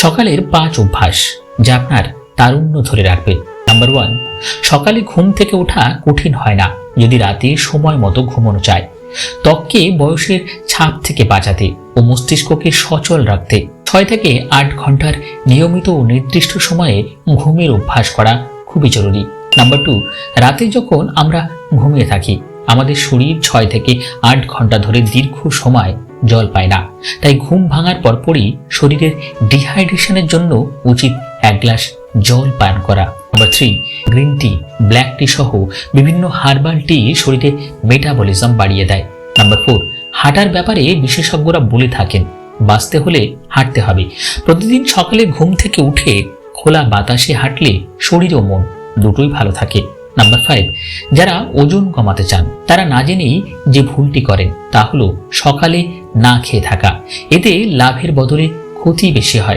সকালের পাঁচ অভ্যাস যা আপনার তারুণ্য ধরে রাখবে। নাম্বার ওয়ান সকালে ঘুম থেকে ওঠা কঠিন হয় না, যদি রাতে সময় মতো ঘুমানো যায় ত্বককে বয়সের ছাপ থেকে বাঁচাতে ও মস্তিষ্ককে সচল রাখতে। ছয় থেকে আট ঘণ্টার নিয়মিত ও নির্দিষ্ট সময়ে ঘুমের অভ্যাস করা খুবই জরুরি। নাম্বার টু রাতে যখন আমরা ঘুমিয়ে থাকি, আমাদের শরীর ছয় থেকে আট ঘণ্টা ধরে দীর্ঘ সময় জল পায় না। তাই ঘুম ভাঙার পরপরই শরীরের ডিহাইড্রেশনের জন্য উচিত এক গ্লাস জল পান করা। Number three green tea black tea সহ বিভিন্ন হার্বাল টি শরীরে মেটাবলিজম বাড়িয়ে দেয়। নাম্বার ফোর হাঁটার ব্যাপারে বিশেষজ্ঞরা বলে থাকেন, বাঁচতে হলে হাঁটতে হবে। প্রতিদিন সকালে ঘুম থেকে উঠে খোলা বাতাসে হাঁটলে শরীর ও মন দুটোই ভালো থাকে। নাম্বার ফাইভ যারা ওজন কমাতে চান, তারা না জেনেই যে ভুলটি করেন, তা হলো সকালে না খেয়ে থাকা। এতে লাভের বদলে ক্ষতি বেশি হয়।